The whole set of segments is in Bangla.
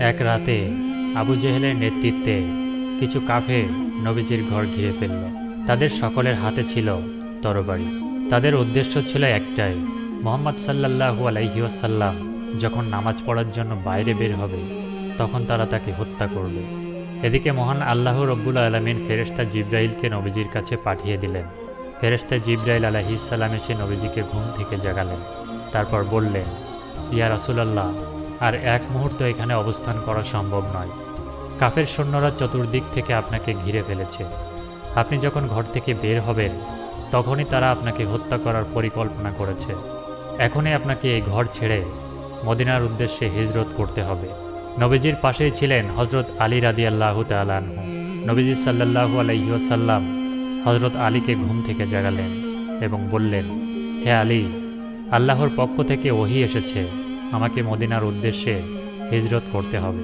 এক রাতে আবু জেহেলের নেতৃত্বে কিছু কাফের নবীজির ঘর ঘিরে ফেলল। তাদের সকলের হাতে ছিল তরবারি। তাদের উদ্দেশ্য ছিল একটাই, মোহাম্মদ সাল্লাল্লাহু আলাইহি ওয়াসাল্লাম যখন নামাজ পড়ার জন্য বাইরে বের হবে, তখন তারা তাকে হত্যা করবে। এদিকে মহান আল্লাহ রব্বুল আলমিন ফেরেশতা জিব্রাইলকে নবীজির কাছে পাঠিয়ে দিলেন। ফেরেশতা জিব্রাইল আলাহিসাল্লাম এসে নবীজিকে ঘুম থেকে জাগালেন। তারপর বললেন, ইয়া রাসুলাল্লাহ আর এক মুহূর্ত এখানে অবস্থান করা সম্ভব নয়। কাফের সৈন্যরা চতুর্দিক থেকে আপনাকে ঘিরে ফেলেছে। আপনি যখন ঘর থেকে বের হবেন, তখনই তারা আপনাকে হত্যা করার পরিকল্পনা করেছে। এখনই আপনাকে এই ঘর ছেড়ে মদিনার উদ্দেশ্যে হিজরত করতে হবে। নবীজির পাশেই ছিলেন হজরত আলী রাদি আল্লাহ তালাহু নবীজি সাল্লাহু আলহিউসাল্লাম হজরত আলীকে ঘুম থেকে জাগালেন এবং বললেন, হে আলী, আল্লাহর পক্ষ থেকে ওহি এসেছে। আমাকে মদিনার উদ্দেশ্যে হিজরত করতে হবে।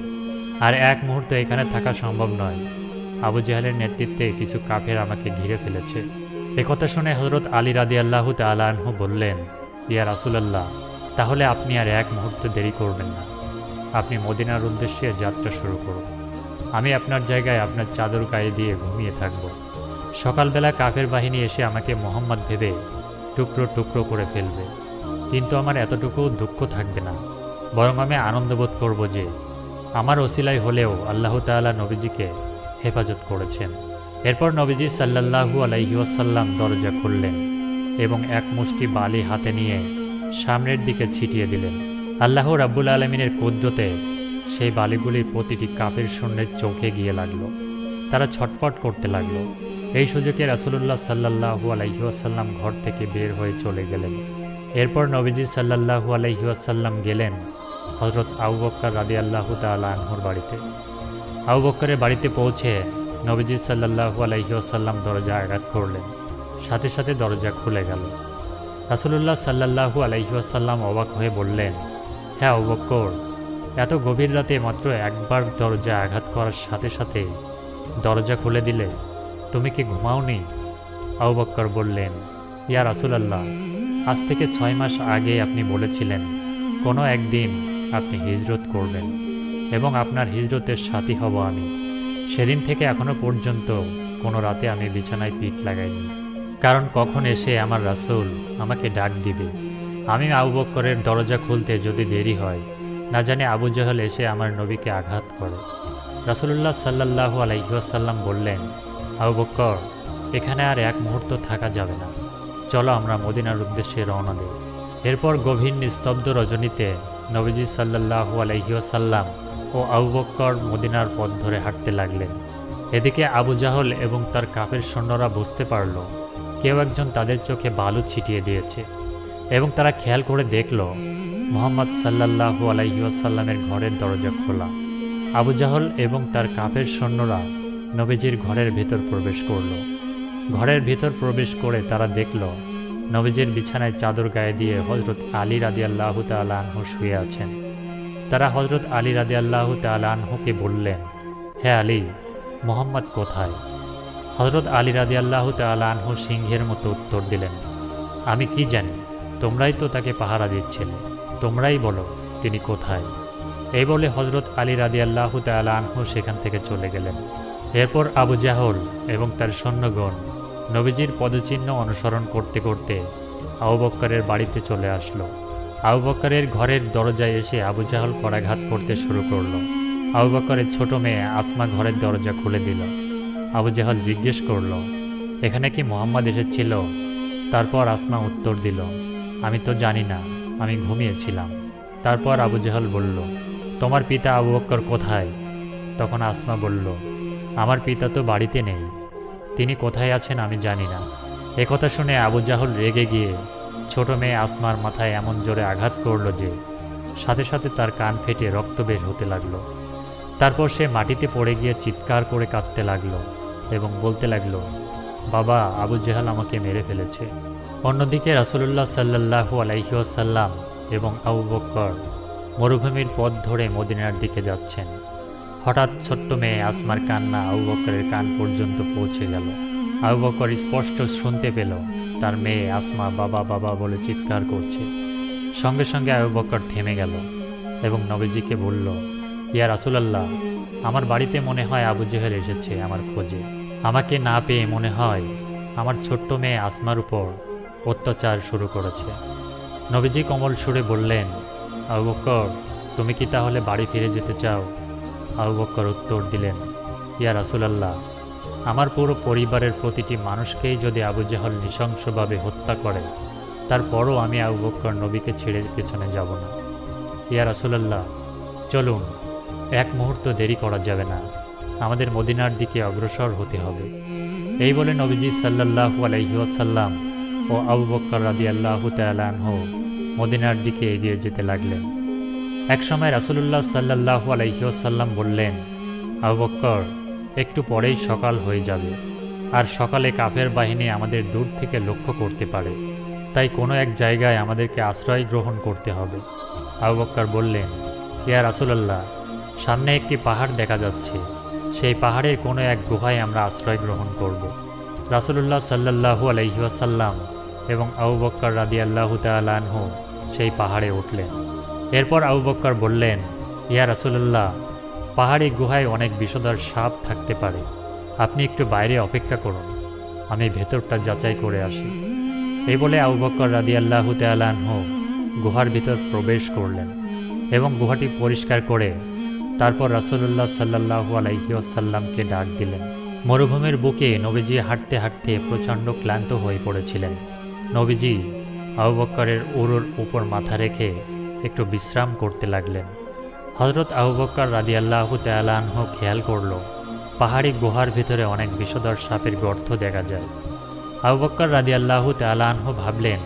আর এক মুহূর্ত এখানে থাকা সম্ভব নয়। আবু জাহালের নেতৃত্বে কিছু কাফের আমাকে ঘিরে ফেলেছে। একথা শুনে হজরত আলী রাদি আল্লাহ তালাহু বললেন, ইয়া রাসুলাল্লাহ, তাহলে আপনি আর এক মুহূর্ত দেরি করবেন না। আপনি মদিনার উদ্দেশ্যে যাত্রা শুরু করুন। আমি আপনার জায়গায় আপনার চাদর গায়ে দিয়ে ঘুমিয়ে থাকব। সকালবেলা কাফের বাহিনী এসে আমাকে মোহাম্মদ ভেবে টুকরো টুকরো করে ফেলবে। কিন্তু আমার এতটুকু দুঃখ থাকবে না। বরং আমি আনন্দবোধ করব যে, আমার ওসিলাই হলেও আল্লাহ তাআলা নবীজিকে হেফাজত করেছেন। এরপর নবীজি সাল্লাল্লাহু আলাইহি ওয়াসাল্লাম দরজা খুললেন এবং এক মুষ্টি বালি হাতে নিয়ে সামনের দিকে ছিটিয়ে দিলেন। আল্লাহ রাব্বুল আলমিনের কুদ্রতে সেই বালিগুলির প্রতিটি কাপের শূন্যের চোখে গিয়ে লাগল। তারা ছটফট করতে লাগল। এই সুযোগে রাসুলুল্লাহ সাল্লাহু আলাইহিউসাল্লাম ঘর থেকে বের হয়ে চলে গেলেন। এরপর নবীজি সাল্লাহু আলাইহিউসাল্লাম গেলেন হজরত আবু বক্কর রাদি আল্লাহ তালহুর বাড়িতে। আবু বক্করের বাড়িতে পৌঁছে নবীজি সাল্লাহু আলাইহিউসাল্লাম দরজা আঘাত করলেন। সাথে সাথে দরজা খুলে গেল। রাসুলুল্লাহ সাল্লাহু আলাইহিউসাল্লাম অবাক হয়ে বললেন হ্যাঁ আবু বক্কর এত গভীর রাতে মাত্র একবার দরজা আঘাত করার সাথে সাথে দরজা খুলে দিলে তুমি কি ঘুমাওনি? আবু বক্কর বললেন, ইয়া রাসুলাল্লাহ আজ থেকে ছয় মাস আগে আপনি বলেছিলেন, কোনো একদিন আপনি হিজরত করবেন এবং আপনার হিজরতের সাথী হব আমি। সেদিন থেকে এখনও পর্যন্ত কোনো রাতে আমি বিছানায় পিঠ লাগাইনি। কারণ কখন এসে আমার রাসূল আমাকে ডাক দিবে। আমি আবু বক্করের দরজা খুলতে যদি দেরি হয়, না জানি আবু জাহল এসে আমার নবীকে আঘাত করে। রাসুলুল্লাহ সাল্লাহু আলাইসাল্লাম বললেন, আবু বক্কর, এখানে আর এক মুহূর্ত থাকা যাবে না। চলো আমরা মদিনার উদ্দেশ্যে রওনা দেব এরপর গভীর নিস্তব্ধ রজনীতে নবীজি সাল্লাহু আলাইসাল্লাম ও আবু বক্কর মদিনার পথ ধরে হাঁটতে লাগলেন। এদিকে আবু জাহল এবং তার কাপের সৈন্যরা বুঝতে পারল, কেউ একজন তাদের চোখে বালু ছিটিয়ে দিয়েছে এবং তারা খেয়াল করে দেখল, মোহাম্মদ সাল্লাহু আলাইসাল্লামের ঘরের দরজা খোলা। আবু জাহল এবং তার কাপের সৈন্যরা নবীজির ঘরের ভেতর প্রবেশ করল। ঘরের ভেতর প্রবেশ করে তারা দেখল, নবীজির বিছানায় চাদর গায়ে দিয়ে হজরত আলী রাদি আল্লাহ তালহু শুয়ে আছেন। তারা হজরত আলী রাদি আল্লাহ তালহুকে বললেন, হে আলী, মোহাম্মদ কোথায়? হজরত আলী রাদি আল্লাহ তালহু সিংহের মতো উত্তর দিলেন, আমি কি জানি, তোমরাই তো তাকে পাহারা দিচ্ছিলে তোমরাই বলো তিনি কোথায়? এই বলে হজরত আলী রাদি আল্লাহ আনহু সেখান থেকে চলে গেলেন। এরপর আবু জাহল এবং তার সৈন্যগণ নবীজির পদচিহ্ন অনুসরণ করতে করতে আবু বাড়িতে চলে আসলো। আবু ঘরের দরজায় এসে আবু জাহল করাঘাত করতে শুরু করল। আবু ছোট মেয়ে আসমা ঘরের দরজা খুলে দিল। আবু জাহল জিজ্ঞেস করল, এখানে কি মোহাম্মদ এসেছিল? তারপর আসমা উত্তর দিল, আমি তো জানি না, আমি ঘুমিয়েছিলাম। তারপর আবু জাহল বলল, তোমার পিতা আবু বক্কর কোথায়? তখন আসমা বলল, আমার পিতা তো বাড়িতে নেই। তিনি কোথায় আছেন আমি জানি না। একথা শুনে আবু জাহল রেগে গিয়ে ছোট মেয়ে আসমার মাথায় এমন জোরে আঘাত করল যে, সাথে সাথে তার কান ফেটে রক্ত বের হতে লাগল। তারপর সে মাটিতে পড়ে গিয়ে চিৎকার করে কাঁদতে লাগল এবং বলতে লাগল, বাবা, আবু জাহাল আমাকে মেরে ফেলেছে। অন্যদিকে রাসুলুল্লাহ সাল্লাহু আলাইহিউসাল্লাম এবং আবু বক্কর মরুভূমির পথ ধরে মদিনার দিকে যাচ্ছেন। হঠাৎ ছোট্ট মেয়ে আসমার কান্না আবু বকরের কান পর্যন্ত পৌঁছে গেল। আবু বক্কর স্পষ্ট শুনতে পেল, তার মেয়ে আসমা বাবা বাবা বলে চিৎকার করছে। সঙ্গে সঙ্গে আবু বকর থেমে গেল এবং নবীজিকে বলল, ইয়া রাসুলাল্লাহ, আমার বাড়িতে মনে হয় আবু জেহেল এসেছে আমার খোঁজে। আমাকে না পেয়ে মনে হয় আমার ছোট্ট মেয়ে আসমার উপর অত্যাচার শুরু করেছে। নবীজি কমল সুরে বললেন, আবু বকর, তুমি কি তাহলে বাড়ি ফিরে যেতে চাও? আবু বক্কর উত্তর দিলেন, ইয়া রাসুলাল্লাহ, আমার পুরো পরিবারের প্রতিটি মানুষকেই যদি আবু জাহল নৃশংসভাবে হত্যা করে, তারপরও আমি আবু বক্কর নবীকে ছেড়ে পেছনে যাব না। ইয়া রাসুলাল্লাহ, চলুন, এক মুহূর্ত দেরি করা যাবে না। আমাদের মদিনার দিকে অগ্রসর হতে হবে। এই বলে নবীজি সাল্লাহু আলহিউসাল্লাম ও আবু বক্কর রাদি আল্লাহ তালাহ মদিনার দিকে এগিয়ে যেতে লাগলেন। একসময় রাসুলুল্লাহ সাল্লাহু আলহিউসাল্লাম বললেন, আবু বক্কর, একটু পরেই সকাল হয়ে যাবে। আর সকালে কাফের বাহিনী আমাদের দূর থেকে লক্ষ্য করতে পারে। তাই কোনো এক জায়গায় আমাদেরকে আশ্রয় গ্রহণ করতে হবে। আবু বক্কর বললেন, ইয়া রাসুলাল্লাহ, সামনে একটি পাহাড় দেখা যাচ্ছে। সেই পাহাড়ের কোনো এক গুহায় আমরা আশ্রয় গ্রহণ করব। রাসুলুল্লাহ সাল্লাহু আলহিহাসাল্লাম এবং আবু বক্কর রাদি আল্লাহ তালানহু সেই পাহাড়ে উঠলেন। এরপর আবু বক্কর বললেন, ইয়া রাসুলুল্লাহ, পাহাড়ি গুহায় অনেক বিষধর সাপ থাকতে পারে। আপনি একটু বাইরে অপেক্ষা করুন। আমি ভেতরটা যাচাই করে আসি। এই বলে আবু বক্কর রাদি আল্লাহ তালানহু গুহার ভিতর প্রবেশ করলেন এবং গুহাটি পরিষ্কার করে তারপর রাসুলুল্লাহ সাল্লাহু আলাইহিসাল্লামকে ডাক দিলেন। মরুভূমির বুকে নবীজি হাঁটতে হাঁটতে প্রচণ্ড ক্লান্ত হয়ে পড়েছিলেন। নবীজি আবু বক্করের উরুর উপর মাথা রেখে একটু বিশ্রাম করতে লাগলেন। হজরত আবু বক্কর রাদি আল্লাহ তালাহ খেয়াল করল, পাহাড়ি গুহার ভিতরে অনেক বিষধর সাপের গর্ত দেখা যায়। আবু বক্কর রাদি আল্লাহ তালাহ ভাবলেন,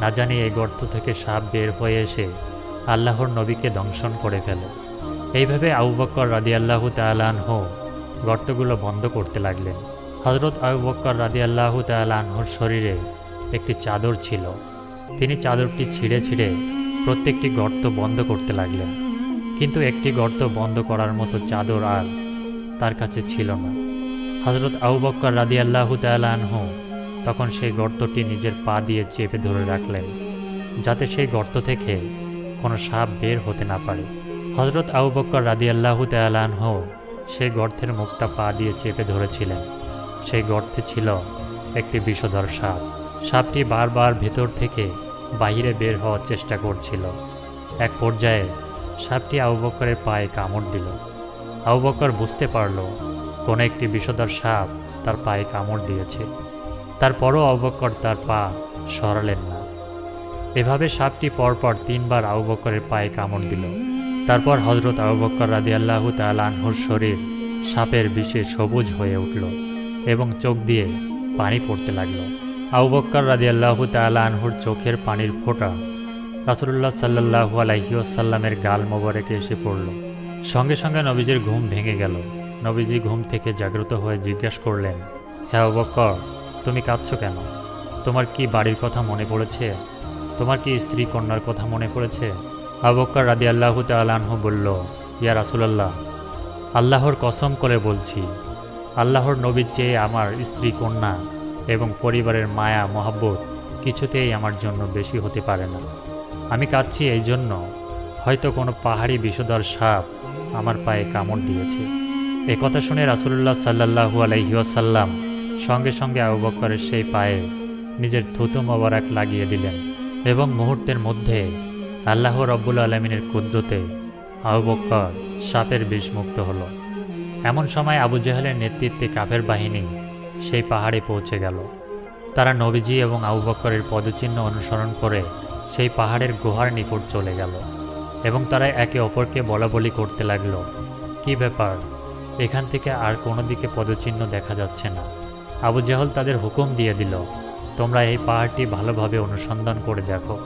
না জানি এই গর্ত থেকে সাপ বের হয়ে এসে আল্লাহর নবীকে দংশন করে ফেলে। এইভাবে আবু বক্কর রাদি আল্লাহ তালাহ গর্তগুলো বন্ধ করতে লাগলেন। হজরত আবু বক্কর রাদি আল্লাহ তালাহর শরীরে একটি চাদর ছিল। তিনি চাদরটি ছিঁড়ে ছিঁড়ে প্রত্যেকটি গর্ত বন্ধ করতে লাগলেন। কিন্তু একটি গর্ত বন্ধ করার মতো চাদর আর তার কাছে ছিল না। হজরত আবু বক্কর রাদি আল্লাহ তালাহ তখন সেই গর্তটি নিজের পা দিয়ে চেপে ধরে রাখলেন, যাতে সেই গর্ত থেকে কোনো সাপ বের হতে না পারে। হজরত আবু বক্কর রাদি আল্লাহ তালাহ সেই গর্তের মুখটা পা দিয়ে চেপে ধরেছিলেন। সেই গর্তে ছিল একটি বিষধর সাপ। সাপটি বারবার ভেতর থেকে বাহিরে বের হওয়ার চেষ্টা করছিল। এক পর্যায়ে সাপটি আবু বক্করের পায়ে কামড় দিল। আবু বক্কর বুঝতে পারল, কোনো একটি বিষধর সাপ তার পায়ে কামড় দিয়েছে। তারপরও আবু বক্কর তার পা সরালেন না। এভাবে সাপটি পরপর তিনবার আবু বক্করের পায়ে কামড় দিল। তারপর হজরত আবু বক্কর রাদি আল্লাহ তালাহুর শরীর সাপের বিষে সবুজ হয়ে উঠল এবং চোখ দিয়ে পানি পড়তে লাগল। আবু বক্কর রাদি আল্লাহ তালাহুর চোখের পানির ফোঁটা রাসুল্লাহ সাল্লাহু আলাইসাল্লামের গাল মোবারকে এসে পড়ল। সঙ্গে সঙ্গে নবীজির ঘুম ভেঙে গেল। নবীজি ঘুম থেকে জাগ্রত হয়ে জিজ্ঞেস করলেন হ্যাঁ বক্কর, তুমি কাঁদছ কেন? তোমার কি বাড়ির কথা মনে পড়েছে? তোমার কি স্ত্রী কন্যার কথা মনে পড়েছে? আবক্কর রাদি আল্লাহ তালাহ বলল, ইয়া রাসুলাল্লাহ, আল্লাহর কসম করে বলছি, আল্লাহর নবীর চেয়ে আমার স্ত্রী কন্যা এবং পরিবারের মায়া, মহাব্বত কিছুতেই আমার জন্য বেশি হতে পারে না। আমি কাঁদছি এই জন্য। হয়তো কোনো পাহাড়ি বিষধর সাপ আমার পায়ে কামড় দিয়েছে। একথা শুনে রাসুল্লাহ সাল্লাহু আলহিউসাল্লাম সঙ্গে সঙ্গে আবু বক্করের সেই পায়ে নিজের থুতু মোবারক লাগিয়ে দিলেন এবং মুহূর্তের মধ্যে আল্লাহ রব্বুল আলমিনের কুদ্রতে আবু বক্কর সাপের বিষমুক্ত হল। এমন সময় আবু জাহালের নেতৃত্বে কাফের বাহিনী সেই পাহাড়ে পৌঁছে গেল। তারা নবীজি এবং আবু বক্করের পদচিহ্ন অনুসরণ করে সেই পাহাড়ের গুহার নিকট চলে গেল এবং তারা একে অপরকে বলা বলি করতে লাগল, কি ব্যাপার? এখান থেকে আর কোনো দিকে পদচিহ্ন দেখা যাচ্ছে না। আবু জাহল তাদের হুকুম দিয়ে দিল, তোমরা এই পাহাড়টি ভালোভাবে অনুসন্ধান করে দেখো।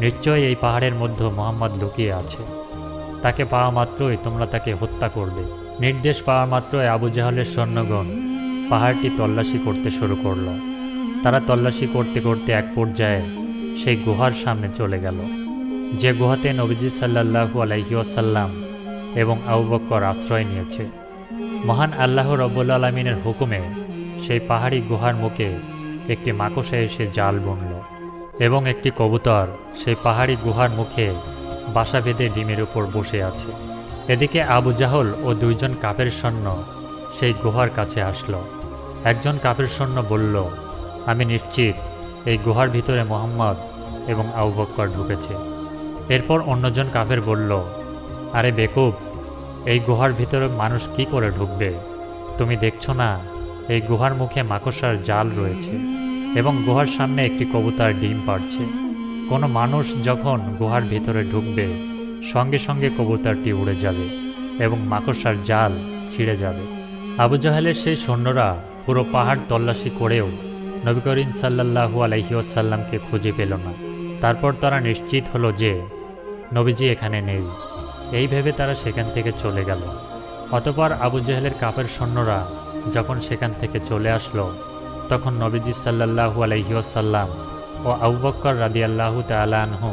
নিশ্চয়ই এই পাহাড়ের মধ্যে মোহাম্মদ লুকিয়ে আছে। তাকে পাওয়া মাত্রই তোমরা তাকে হত্যা করবে। নির্দেশ পাওয়া মাত্রই আবু জাহলের সৈন্যগণ পাহাড়টি তল্লাশি করতে শুরু করল। তারা তল্লাশি করতে করতে এক পর্যায়ে সেই গুহার সামনে চলে গেল। যে গুহাতে নবীজি সাল্লাহু আলাইহিওয়াসাল্লাম এবং আউবক্কর আশ্রয় নিয়েছে, মহান আল্লাহ রব্বুল আলমিনের হুকুমে সেই পাহাড়ি গুহার মুখে একটি মাকসে এসে জাল বুনল এবং একটি কবুতর সেই পাহাড়ি গুহার মুখে বাসা বেঁধে ডিমের উপর বসে আছে। এদিকে আবু জাহল ও দুইজন কাপের সৈন্য সেই গুহার কাছে আসলো। একজন কাপের সৈন্য বলল, আমি নিশ্চিত, এই গুহার ভিতরে মোহাম্মদ এবং আবু বক্কর ঢুকেছে। এরপর অন্যজন কাফের বলল, আরে বেকুব, এই গুহার ভিতরে মানুষ কি করে ঢুকবে? তুমি দেখছ না, এই গুহার মুখে মাকড়সার জাল রয়েছে এবং গুহার সামনে একটি কবুতার ডিম পাড়ছে। কোনো মানুষ যখন গুহার ভিতরে ঢুকবে, সঙ্গে সঙ্গে কবুতারটি উড়ে যাবে এবং মাকড়সার জাল ছিঁড়ে যাবে। আবু জাহেলের সেই সৈন্যরা পুরো পাহাড় তল্লাশি করেও নবী করিম সাল্লাহু আলহিউসাল্লামকে খুঁজে পেল না। তারপর তারা নিশ্চিত হলো যে নবীজি এখানে নেই। এই ভেবে তারা সেখান থেকে চলে গেল। অতপর আবু জাহেলের কাপের সৈন্যরা যখন সেখান থেকে চলে আসলো, তখন নবীজি সাল্লাহু আলহিউসাল্লাম ও আবু বক্কর রাদি আল্লাহু তালানহু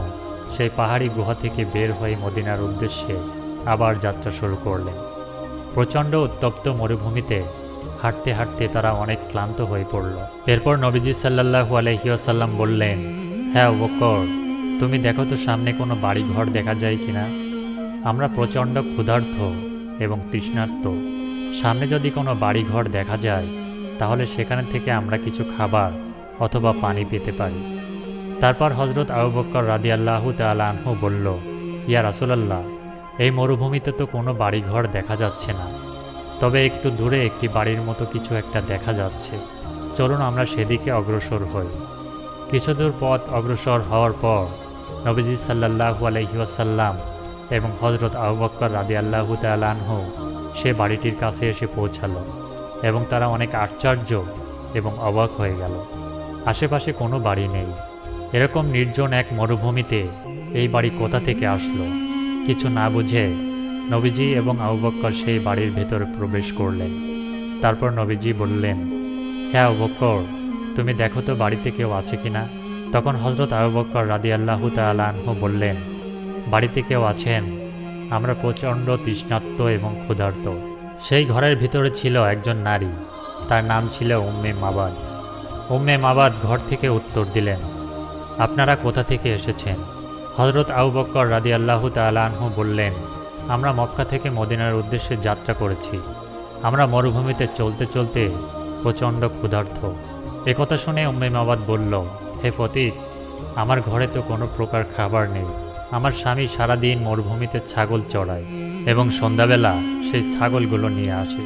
সেই পাহাড়ি গুহা থেকে বের হয়ে মদিনার উদ্দেশ্যে আবার যাত্রা শুরু করলেন। প্রচণ্ড উত্তপ্ত মরুভূমিতে হাঁটতে হাঁটতে তারা অনেক ক্লান্ত হয়ে পড়ল। এরপর নবীজি সাল্লাহু আলহিউসাল্লাম বললেন হ্যাঁ বক্কর তুমি দেখো তো সামনে কোনো বাড়িঘর দেখা যায় কিনা? আমরা প্রচণ্ড ক্ষুধার্থ এবং তৃষ্ণার্ত। সামনে যদি কোনো বাড়িঘর দেখা যায়, তাহলে সেখানে থেকে আমরা কিছু খাবার অথবা পানি পেতে পারি। তারপর হজরত আবু বক্কর রাদি আল্লাহু তালাহু বলল, ইয়া রাসুলাল্লাহ, এই মরুভূমিতে তো কোনো বাড়িঘর দেখা যাচ্ছে না। তবে একটু দূরে একটি বাড়ির মতো কিছু একটা দেখা যাচ্ছে। চলুন আমরা সেদিকে অগ্রসর হই। কিছু দূর পথ অগ্রসর হওয়ার পর নবীজি সাল্লাহু আলহিউসাল্লাম এবং হজরত আবু বক্কর রাদি আল্লাহু তালাহু সে বাড়িটির কাছে এসে পৌঁছালো এবং তারা অনেক আশ্চর্য এবং অবাক হয়ে গেল। আশেপাশে কোনো বাড়ি নেই। এরকম নির্জন এক মরুভূমিতে এই বাড়ি কোথা থেকে আসলো? কিছু না বুঝে নবীজি এবং আবু বক্কর সেই বাড়ির ভেতরে প্রবেশ করলেন। তারপর নবীজি বললেন হ্যাঁ আবু বক্কর, তুমি দেখো তো বাড়িতে কেউ আছে কি না তখন হজরত আবু বক্কর রাদি আল্লাহু তালাহু বললেন, বাড়িতে কেউ আছেন? আমরা প্রচণ্ড তৃষ্ণাত্ম এবং ক্ষুধার্ত। সেই ঘরের ভিতরে ছিল একজন নারী। তার নাম ছিল উম্মে মাবাদ। উম্মে মাবাদ ঘর থেকে উত্তর দিলেন, আপনারা কোথা থেকে এসেছেন? হজরত আবু বক্কর রাদি আল্লাহু তালাহু বললেন আমরা মক্কা থেকে মদিনার উদ্দেশ্যে যাত্রা করেছি। আমরা মরুভূমিতে চলতে চলতে প্রচণ্ড ক্ষুধার্থ একথা শুনে উম্মে মাবাদ বলল, হে ফতিক আমার ঘরে তো কোনো প্রকার খাবার নেই। আমার স্বামী সারাদিন মরুভূমিতে ছাগল চড়ায় এবং সন্ধ্যাবেলা সেই ছাগলগুলো নিয়ে আসে।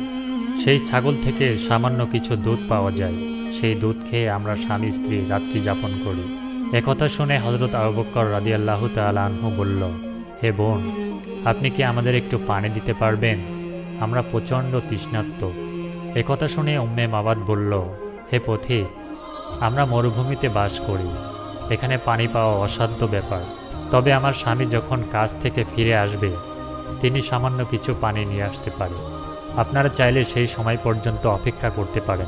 সেই ছাগল থেকে সামান্য কিছু দুধ পাওয়া যায়। সেই দুধ খেয়ে আমরা স্বামী, স্ত্রী রাত্রি যাপন করি। একথা শুনে হজরত আবুবক্কর রাদি আল্লাহ তালহু বলল, হে বোন আপনি কি আমাদের একটু পানি দিতে পারবেন? আমরা প্রচণ্ড তৃষ্ণার্ত। একথা শুনে উম্মে মাবাদ বলল, হে পথিক আমরা মরুভূমিতে বাস করি। এখানে পানি পাওয়া অসাধ্য ব্যাপার। তবে আমার স্বামী যখন কাজ থেকে ফিরে আসবে, তিনি সামান্য কিছু পানি নিয়ে আসতে পারে। আপনারা চাইলে সেই সময় পর্যন্ত অপেক্ষা করতে পারেন।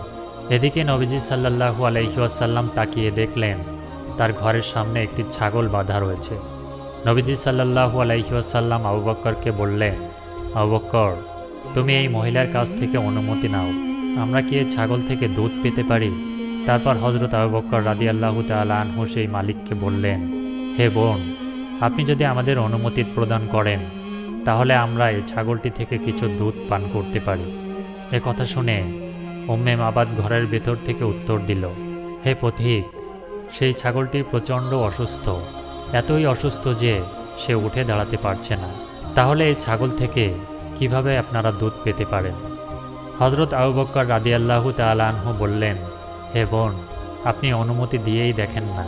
এদিকে নবীজি সাল্লাহু আলহিউসাল্লাম তাকিয়ে দেখলেন, তার ঘরের সামনে একটি ছাগল বাঁধা রয়েছে। নবীজি সাল্লাহু আলাইসাল্লাম আবু বক্করকে বললেন, আবু বক্কর, তুমি এই মহিলার কাছ থেকে অনুমতি নাও। আমরা কি ছাগল থেকে দুধ পেতে পারি? তারপর হজরত আবু বক্কর রাদি আল্লাহ তালহু সেই মালিককে বললেন, হে বোন, আপনি যদি আমাদের অনুমতি প্রদান করেন, তাহলে আমরা এই ছাগলটি থেকে কিছু দুধ পান করতে পারি। এ কথা শুনে উম্মে মাবাদ ঘরের ভেতর থেকে উত্তর দিল, হে পথিক, সেই ছাগলটি প্রচণ্ড অসুস্থ। এতই অসুস্থ যে সে উঠে দাঁড়াতে পারছে না। তাহলে এই ছাগল থেকে কীভাবে আপনারা দুধ পেতে পারেন? হজরত আবু বক্কর রাদি আল্লাহু তালাহু বললেন, হে বোন, আপনি অনুমতি দিয়েই দেখেন না।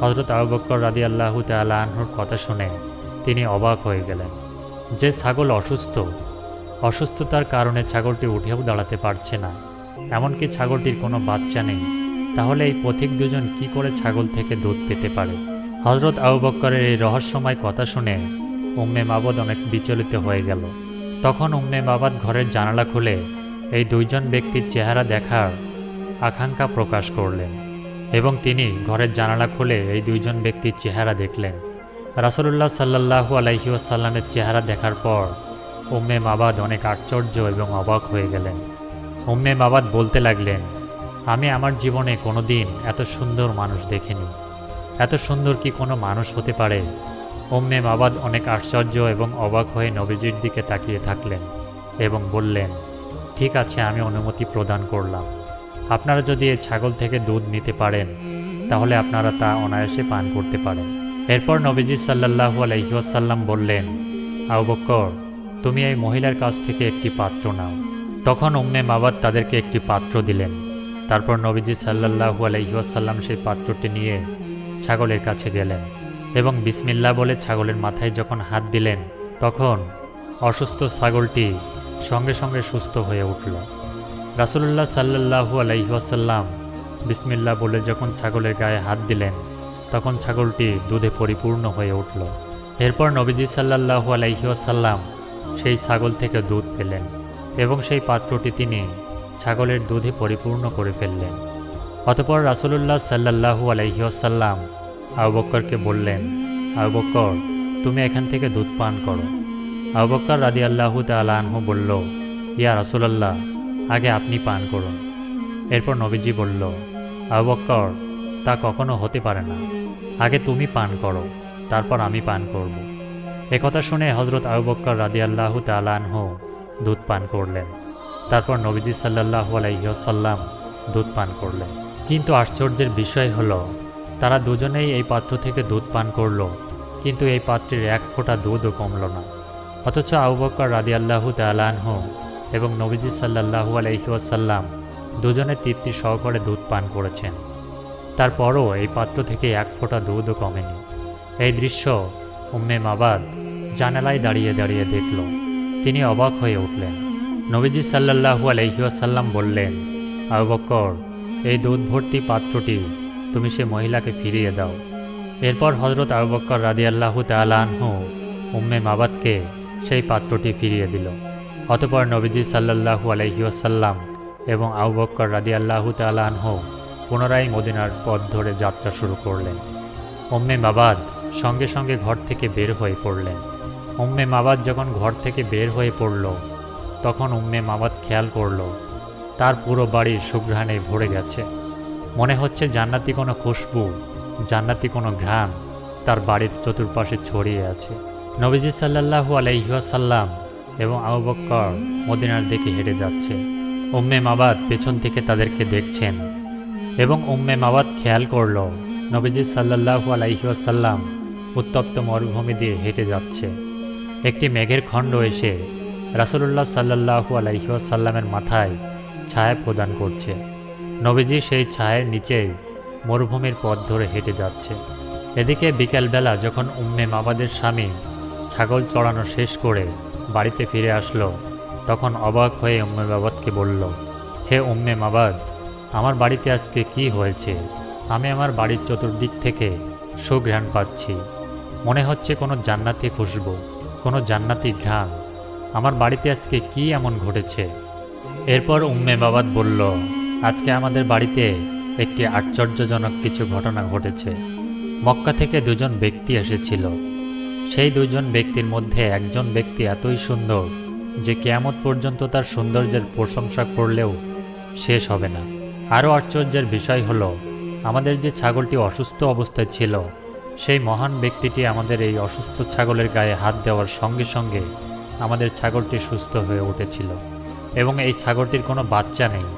হজরত আবু বক্কর রাদি আল্লাহু তালাহুর কথা শুনে তিনি অবাক হয়ে গেলেন। যে ছাগল অসুস্থ, অসুস্থতার কারণে ছাগলটি উঠেও দাঁড়াতে পারছে না। এমনকি ছাগলটির কোনো বাচ্চা নেই। তাহলে এই পথিক দুজন কি করে ছাগল থেকে দুধ পেতে পারে? হজরত আবু বক্করের এই রহস্যময় কথা শুনে উম্মে মাবাদ অনেক বিচলিত হয়ে গেল। তখন উম্মে মাবাদ ঘরের জানালা খুলে এই দুইজন ব্যক্তির চেহারা দেখার আকাঙ্ক্ষা প্রকাশ করলেন এবং তিনি ঘরের জানালা খুলে এই দুইজন ব্যক্তির চেহারা দেখলেন। রাসলুল্লাহ সাল্লাহু আলাইহিউসাল্লামের চেহারা দেখার পর উম্মে মাবাদ অনেক আশ্চর্য এবং অবাক হয়ে গেলেন। উম্মে মাবাদ বলতে লাগলেন, আমি আমার জীবনে কোনো দিন এত সুন্দর মানুষ দেখিনি। এত সুন্দর কি কোনো মানুষ হতে পারে? উম্মে মাবাদ অনেক আশ্চর্য এবং অবাক হয়ে নবীজির দিকে তাকিয়ে থাকলেন এবং বললেন, ঠিক আছে, আমি অনুমতি প্রদান করলাম। আপনারা যদি এই ছাগল থেকে দুধ নিতে পারেন, তাহলে আপনারা তা অনায়াসে পান করতে পারেন। এরপর নবীজি সাল্লাহু আলহিহাসাল্লাম বললেন আউ বক্কর, তুমি এই মহিলার কাছ থেকে একটি পাত্র নাও। তখন উম্মে মাবাদ তাদেরকে একটি পাত্র দিলেন। তারপর নবীজি সাল্লাহু আলহিহাসাল্লাম সেই পাত্রটি নিয়ে ছাগলের কাছে গেলেন এবং বিসমিল্লা বলে ছাগলের মাথায় যখন হাত দিলেন, তখন অসুস্থ ছাগলটি সঙ্গে সঙ্গে সুস্থ হয়ে উঠল। রাসুলুল্লাহ সাল্লাহু আলাইহাসাল্লাম বিসমিল্লা বলে যখন ছাগলের গায়ে হাত দিলেন, তখন ছাগলটি দুধে পরিপূর্ণ হয়ে উঠল। এরপর নবীজি সাল্লাহু আলাইহাসাল্লাম সেই ছাগল থেকে দুধ পেলেন এবং সেই পাত্রটি তিনি ছাগলের দুধে পরিপূর্ণ করে ফেললেন। অতপর রাসুলুল্লাহ সাল্লাহু আলাইহাসাল্লাম আবুবক্করকে বললেন আবুবক্কর তুমি এখান থেকে দুধ পান করো। আবুবক্কর রাদি আল্লাহু তালাহু বলল, ইয়া রাসুলাল্লাহ, আগে আপনি পান করুন। এরপর নবীজি বলল আবুবক্কর তা কখনো হতে পারে না। আগে তুমি পান করো, তারপর আমি পান করব। একথা শুনে হজরত আবুবক্কর রাদি আল্লাহু তালাহু দুধ পান করলেন। তারপর নবীজি সাল্লাহু আলাইসাল্লাম দুধ পান করলেন। কিন্তু আশ্চর্যের বিষয় হলো, তারা দুজনেই এই পাত্র থেকে দুধ পান করল, কিন্তু এই পাত্রের এক ফোঁটা দুধও কমল না। অথচ আউবক্কর রাদি আল্লাহু তালানহ এবং নবীজি সাল্লাহু আলহিউসাল্লাম দুজনে তৃপ্তি সহকারে দুধ পান করেছেন। তারপরও এই পাত্র থেকে এক ফোঁটা দুধও কমেনি। এই দৃশ্য উম্মে মাবাদ জানালায় দাঁড়িয়ে দাঁড়িয়ে দেখল। তিনি অবাক হয়ে উঠলেন। নবীজি সাল্লাহু আলহিউসাল্লাম বললেন আউবক্কর এই দুধ ভর্তি পাত্রটি তুমি সে মহিলাকে ফিরিয়ে দাও। এরপর হজরত আবুবক্কর রাদি আল্লাহু তালাহু উম্মে মাবাদকে সেই পাত্রটি ফিরিয়ে দিল। অতপর নবীজি সাল্লাহু আলহিউসাল্লাম এবং আবুবক্কর রাদি আল্লাহু তালাহু পুনরায় মদিনার পথ ধরে যাত্রা শুরু করলেন। উম্মে মাবাদ সঙ্গে সঙ্গে ঘর থেকে বের হয়ে পড়লেন। উম্মে মাবাদ যখন ঘর থেকে বের হয়ে পড়ল, তখন উম্মে মাবাদ খেয়াল করল তার পুরো বাড়ির সুঘ্রাণে ভরে গেছে। মনে হচ্ছে জান্নাতি কোনো খুশবু, জান্নাতি কোনো ঘ্রাণ তার বাড়ির চতুর্পাশে ছড়িয়ে আছে। নবীজি সাল্লাহু আলাইহাসাল্লাম এবং আবু বক্কর মদিনার দিকে হেঁটে যাচ্ছে। উম্মে মাবাদ পেছন থেকে তাদেরকে দেখছেন এবং উম্মে মাবাদ খেয়াল করল, নবীজি সাল্লাহু আলাইহাসাল্লাম উত্তপ্ত মরুভূমি দিয়ে হেঁটে যাচ্ছে। একটি মেঘের খণ্ড এসে রাসুলুল্লাহ সাল্লাহু আলাইহাসাল্লামের মাথায় ছায়া প্রদান করছে। নবীজি সেই ছায়ের নিচেই মরুভূমির পথ ধরে হেঁটে যাচ্ছে। এদিকে বিকেলবেলা যখন উম্মে মাবাদের স্বামী ছাগল চড়ানো শেষ করে বাড়িতে ফিরে আসলো, তখন অবাক হয়ে উম্মে মাবাদকে বলল, হে উম্মে মাবাদ আমার বাড়িতে আজকে কি হয়েছে? আমি আমার বাড়ির চতুর্দিক থেকে সুঘ্রাণ পাচ্ছি। মনে হচ্ছে কোনো জান্নাতি খুশবু, কোনো জান্নাতি ঘ্রাণ। আমার বাড়িতে আজকে কি এমন ঘটেছে? এরপর উম্মে বাবাদ বলল, আজকে আমাদের বাড়িতে একটি আশ্চর্যজনক কিছু ঘটনা ঘটেছে। মক্কা থেকে দুজন ব্যক্তি এসেছিল। সেই দুজন ব্যক্তির মধ্যে একজন ব্যক্তি এতই সুন্দর যে কেয়ামত পর্যন্ত তার সৌন্দর্যের প্রশংসা করলেও শেষ হবে না। আরও আশ্চর্যের বিষয় হল, আমাদের যে ছাগলটি অসুস্থ অবস্থায় ছিল, সেই মহান ব্যক্তিটি আমাদের এই অসুস্থ ছাগলের গায়ে হাত দেওয়ার সঙ্গে সঙ্গে আমাদের ছাগলটি সুস্থ হয়ে উঠেছিল। এবং এই ছাগলটির কোনো বাচ্চা নেই।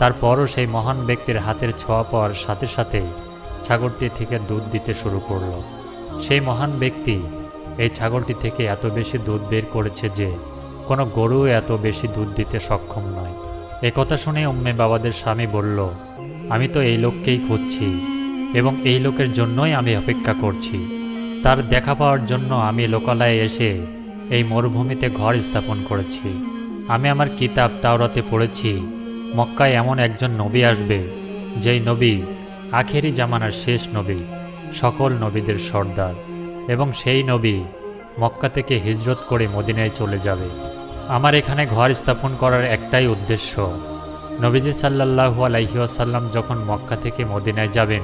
তারপরও সেই মহান ব্যক্তির হাতের ছোঁয়া পাওয়ার সাথে সাথে ছাগলটি থেকে দুধ দিতে শুরু করল। সেই মহান ব্যক্তি এই ছাগলটি থেকে এত বেশি দুধ বের করেছে যে কোনো গরু এত বেশি দুধ দিতে সক্ষম নয়। একথা শুনে উম্মে বাবাদের স্বামী বলল, আমি তো এই লোককেই খুঁজছি এবং এই লোকের জন্যই আমি অপেক্ষা করছি। তার দেখা পাওয়ার জন্য আমি লোকালয়ে এসে এই মরুভূমিতে ঘর স্থাপন করেছি। আমি আমার কিতাব তাওরাতে পড়েছি। মক্কায় এমন একজন নবী আসবে, যেই নবী আখেরি জামানার শেষ নবী, সকল নবীদের সর্দার। এবং সেই নবী মক্কা থেকে হিজরত করে মদিনায় চলে যাবে। আমার এখানে ঘর স্থাপন করার একটাই উদ্দেশ্য, নবীজি সাল্লাহু আলাইহিয়াসাল্লাম যখন মক্কা থেকে মদিনায় যাবেন,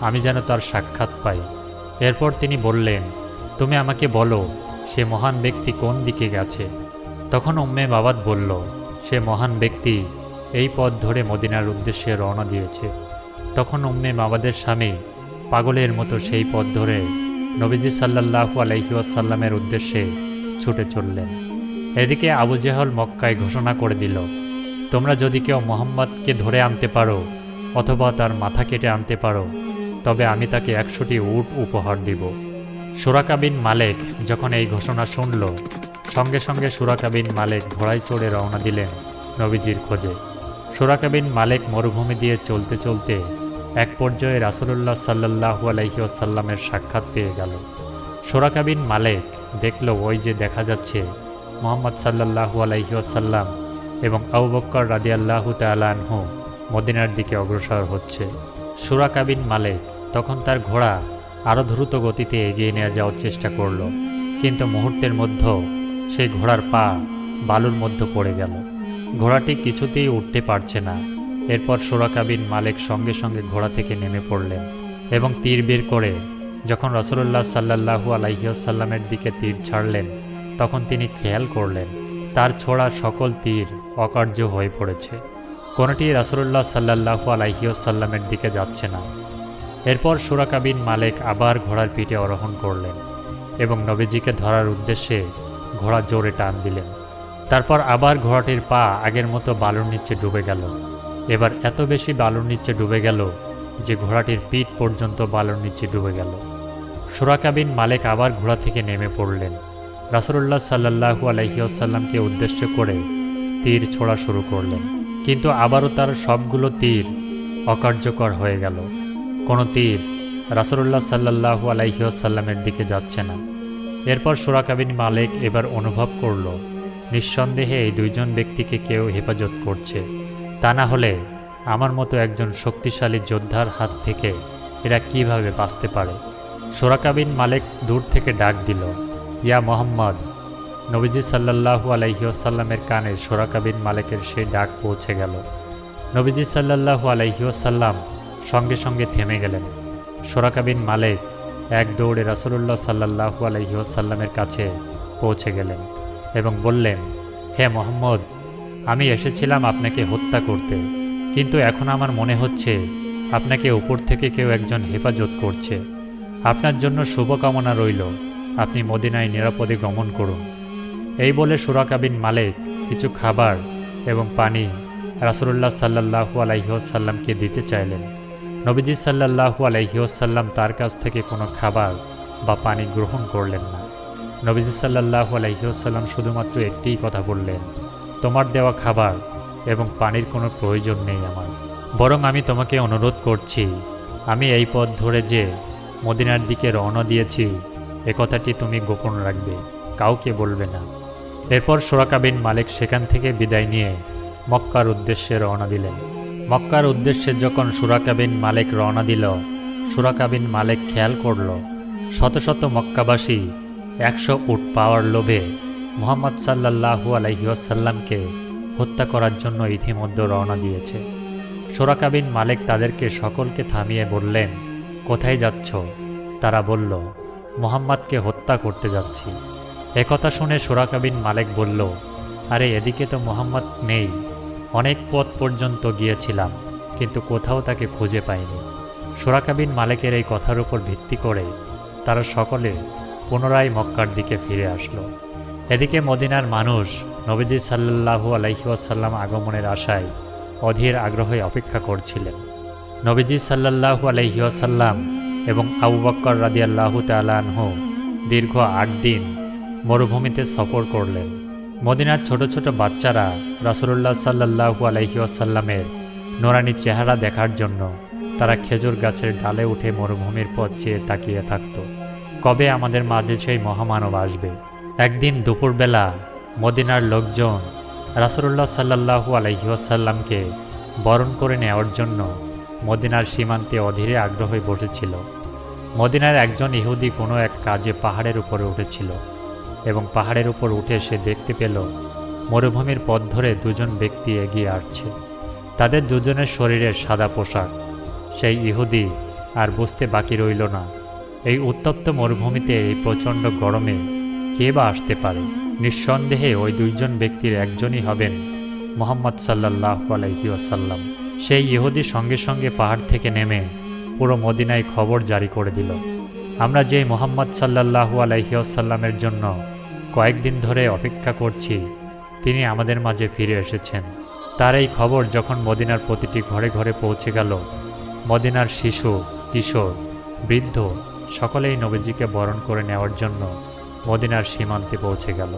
আমি যেন তার সাক্ষাৎ পাই। এরপর তিনি বললেন, তুমি আমাকে বলো, সে মহান ব্যক্তি কোন দিকে গেছে? তখন উম্মে বাবাদ বলল, সে মহান ব্যক্তি এই পথ ধরে মদিনার উদ্দেশ্যে রওনা দিয়েছে। তখন উম্মে বাবাদের স্বামী পাগলের মতো সেই পথ ধরে নবীজি সাল্লাল্লাহু আলাইহি ওয়াসাল্লামের উদ্দেশ্যে ছুটে চললেন। এদিকে আবু জেহল মক্কায় ঘোষণা করে দিল, তোমরা যদি কেউ মোহাম্মদকে ধরে আনতে পারো অথবা তার মাথা কেটে আনতে পারো, তবে আমি তাকে একশোটি উট উপহার দিব। সুরাকা বিন মালেক যখন এই ঘোষণা শুনল সঙ্গে সঙ্গে সুরাকাবিন মালেক ঘোড়ায় চড়ে রওনা দিলেন নবীজির খোঁজে। সুরাকাবিন মালেক মরুভূমি দিয়ে চলতে চলতে এক পর্যায়ে রাসুলুল্লাহ সাল্লাহু আলহিউসাল্লামের সাক্ষাৎ পেয়ে গেল। সোরাকা বিন মালেক দেখল ওই যে দেখা যাচ্ছে মোহাম্মদ সাল্লাহু আলহিউসাল্লাম এবং আউবক্কর রাদিয়াল্লাহু তালানহু মদিনার দিকে অগ্রসর হচ্ছে। সুরাকাবিন মালেক তখন তার ঘোড়া আরও দ্রুত গতিতে এগিয়ে নিয়ে যাওয়ার চেষ্টা করল, কিন্তু মুহূর্তের মধ্যে সেই ঘোড়ার পা বালুর মধ্যে পড়ে গেল। ঘোড়াটি কিছুতেই উঠতে পারছে না। এরপর সোরাকা বিন মালেক সঙ্গে সঙ্গে ঘোড়া থেকে নেমে পড়লেন এবং তীর বের করে যখন রসুল্লাহ সাল্লাহু আলাইসাল্লামের দিকে তীর ছাড়লেন, তখন তিনি খেয়াল করলেন, তার ছোড়া সকল তীর অকার্য হয়ে পড়েছে। কোনোটি রাসুল্লাহ সাল্লাহু আলাইসাল্লামের দিকে যাচ্ছে না। এরপর সুরাকাবিন মালেক আবার ঘোড়ার পিঠে আরোহণ করলেন এবং নবীজিকে ধরার উদ্দেশ্যে ঘোড়া জোরে টান দিলেন। তারপর আবার ঘোড়াটির পা আগের মতো বালুর নিচে ডুবে গেল। এবার এত বেশি বালুর নিচে ডুবে গেল যে ঘোড়াটির পিঠ পর্যন্ত বালুর নিচে ডুবে গেল। সুরাকা বিন মালেক আবার ঘোড়া থেকে নেমে পড়লেন। রাসুল্লাহ সাল্লাহু আলহিউসাল্লামকে উদ্দেশ্য করে তীর ছোড়া শুরু করলেন। কিন্তু আবারও তার সবগুলো তীর অকার্যকর হয়ে গেল। কোনো তীর রাসুল্লাহ সাল্লাহু আলাইসাল্লামের দিকে যাচ্ছে না। এরপর সুরাকাবিন মালেক এবার অনুভব করল, নিঃসন্দেহে এই দুইজন ব্যক্তিকে কেউ হেফাজত করছে। তা না হলে আমার মতো একজন শক্তিশালী যোদ্ধার হাত থেকে এরা কীভাবে বাঁচতে পারে? সোরাকাবিন মালেক দূর থেকে ডাক দিল, ইয়া মোহাম্মদ! নবীজি সাল্লাহু আলাইহিউসাল্লামের কানে সোরাকাবিন মালেকের সেই ডাক পৌঁছে গেল। নবীজি সাল্লাহু আলাইহিউসাল্লাম সঙ্গে সঙ্গে থেমে গেলেন। সোরাকাবিন মালেক এক দৌড়ে রাসুলুল্লাহ সাল্লাহু আলহিউসাল্লামের কাছে পৌঁছে গেলেন এবং বললেন, হে মোহাম্মদ, আমি এসেছিলাম আপনাকে হত্যা করতে, কিন্তু এখন আমার মনে হচ্ছে আপনাকে উপর থেকে কেউ একজন হেফাজত করছে। আপনার জন্য শুভকামনা রইল, আপনি মদিনায় নিরাপদে গমন করুন। এই বলে সুরাকাবিন মালেক কিছু খাবার এবং পানি রাসুলুল্লাহ সাল্লাহু আলাইসাল্লামকে দিতে চাইলেন। নবীজি সাল্লাহু আলাইহিউসাল্লাম তার কাছ থেকে কোনো খাবার বা পানি গ্রহণ করলেন না। নবীজি সাল্লাহু আলাইহিউসাল্লাম শুধুমাত্র একটিই কথা বললেন, তোমার দেওয়া খাবার এবং পানির কোনো প্রয়োজন নেই আমার। বরং আমি তোমাকে অনুরোধ করছি, আমি এই পথ ধরে যে মদিনার দিকে রওনা দিয়েছি, এ কথাটি তুমি গোপন রাখবে, কাউকে বলবে না। এরপর সোরাকাবিন মালিক সেখান থেকে বিদায় নিয়ে মক্কার উদ্দেশ্যে রওনা দিলেন। মক্কার উদ্দেশ্যে যখন সুরাকাবিন মালিক রওনা দিল সুরাকাবিন মালিক খেয়াল করল, শত শত মক্কাবাসী একশো উট পাওয়ার লোভে মোহাম্মদ সাল্লাহু আলহিউসাল্লামকে হত্যা করার জন্য ইতিমধ্যে রওনা দিয়েছে। সোরাকাবিন মালিক তাদেরকে সকলকে থামিয়ে বললেন, কোথায় যাচ্ছ? তারা বলল, মোহাম্মদকে হত্যা করতে যাচ্ছি। একথা শুনে সোরাকাবিন মালিক বলল, আরে, এদিকে তো মোহাম্মদ নেই। অনেক পথ পর্যন্ত গিয়েছিলাম, কিন্তু কোথাও তাকে খুঁজে পাইনি। সোরাকাবিন মালিকের এই কথার উপর ভিত্তি করে তারা সকলে পুনরায় মক্কার দিকে ফিরে আসলো। এদিকে মদিনার মানুষ নবীজি সাল্লাহু আলহিউসাল্লাম আগমনের আশায় অধীর আগ্রহে অপেক্ষা করছিলেন। নবীজি সাল্লাহু আলহিউসাল্লাম এবং আবু বক্কর রাদিয়াল্লাহু তালানহু দীর্ঘ আট দিন মরুভূমিতে সফর করলেন। মদিনার ছোট ছোট বাচ্চারা রাসুল্লাহ সাল্লাহু আলহিউসাল্লামের নোরানি চেহারা দেখার জন্য তারা খেজুর গাছের ডালে উঠে মরুভূমির পথ চেয়ে তাকিয়ে থাকত। কবে আমাদের মাঝে সেই মহামানব আসবে? একদিন দুপুরবেলা মদিনার লোকজন রাসুল্লাহ সাল্লাহু আলহিউসাল্লামকে বরণ করে নেওয়ার জন্য মদিনার সীমান্তে অধীরে আগ্রহে বসেছিল। মদিনার একজন ইহুদি কোনো এক কাজে পাহাড়ের উপরে উঠেছিল। এবং পাহাড়ের উপর উঠে সে দেখতে পেল, মরুভূমির পথ ধরে দুজন ব্যক্তি এগিয়ে আসছে। তাদের দুজনের শরীরের সাদা পোশাক। সেই ইহুদি আর বুঝতে বাকি রইল না। এই উত্তপ্ত মরুভূমিতে এই প্রচণ্ড গরমে কে বা আসতে পারে? নিঃসন্দেহে ওই দুইজন ব্যক্তির একজনই হবেন মোহাম্মদ সাল্লাহ আলাইসাল্লাম সেই ইহুদি সঙ্গে সঙ্গে পাহাড় থেকে নেমে পুরো মদিনায় খবর জারি করে দিল। আমরা যে মোহাম্মদ সাল্লাহু আলাইহিসাল্লামের জন্য কয়েকদিন ধরে অপেক্ষা করছি। তিনি আমাদের মাঝে ফিরে এসেছেন। তার এই খবর যখন মদিনার প্রতিটি ঘরে ঘরে পৌঁছে গেল, মদিনার শিশু, কিশোর, বৃদ্ধ, সকলেই নবীজিকে বরণ করে নেওয়ার জন্য মদিনার সীমান্তে পৌঁছে গেল।